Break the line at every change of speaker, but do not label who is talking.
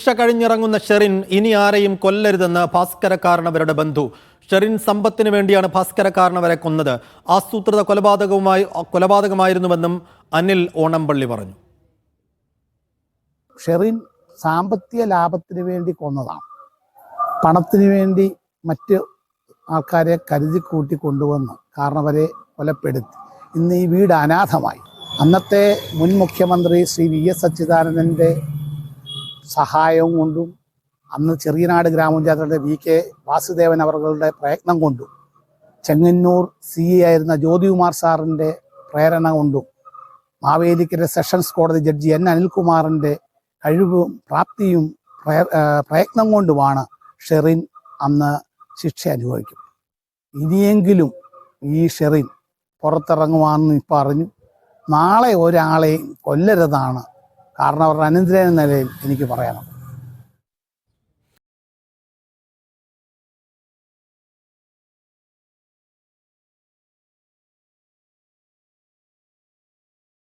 ശിക്ഷ കഴിഞ്ഞിറങ്ങുന്ന ഷെറിൻ ഇനി ആരെയും കൊല്ലരുതെന്ന് ഭാസ്കരക്കാരനവരുടെ ബന്ധു. ഷെറിൻ സമ്പത്തിന് വേണ്ടിയാണ് ഭാസ്കരക്കാരനവരെ കൊന്നത്. ആസൂത്രിത കൊലപാതകവുമായി കൊലപാതകമായിരുന്നുവെന്നും അനിൽ ഓണംപള്ളി പറഞ്ഞു.
ഷെറിൻ സാമ്പത്തിക ലാഭത്തിന് വേണ്ടി കൊന്നതാണ്. പണത്തിന് വേണ്ടി മറ്റ് ആൾക്കാരെ കരുതി കൂട്ടി കൊണ്ടുവന്ന് കാരണവരെ കൊലപ്പെടുത്തി. ഇന്ന് ഈ വീട് അനാഥമായി. അന്നത്തെ മുൻ മുഖ്യമന്ത്രി ശ്രീ വി എസ് അച്യുതാനന്ദന്റെ സഹായവും കൊണ്ടും അന്ന് ചെറിയനാട് ഗ്രാമപഞ്ചായത്തിലെ വി കെ വാസുദേവൻ അവരുടെ പ്രയത്നം കൊണ്ടും ചെങ്ങന്നൂർ സി എ ആയിരുന്ന ജ്യോതികുമാർ സാറിന്റെ പ്രേരണ കൊണ്ടും മാവേലിക്കര സെഷൻസ് കോടതി ജഡ്ജി എൻ അനിൽകുമാറിന്റെ കഴിവും പ്രാപ്തിയും പ്രയത്നം കൊണ്ടുമാണ് ഷെറിൻ അന്ന് ശിക്ഷ അനുഭവിക്കും ഇനിയെങ്കിലും ഈ ഷെറിൻ പുറത്തിറങ്ങുവാന്ന് ഇപ്പം അറിഞ്ഞു. നാളെ ഒരാളെയും കൊല്ലരുതാണ് കാരണം അവരുടെ അനന്തര നിലയിൽ എനിക്ക് പറയാനുള്ളത്.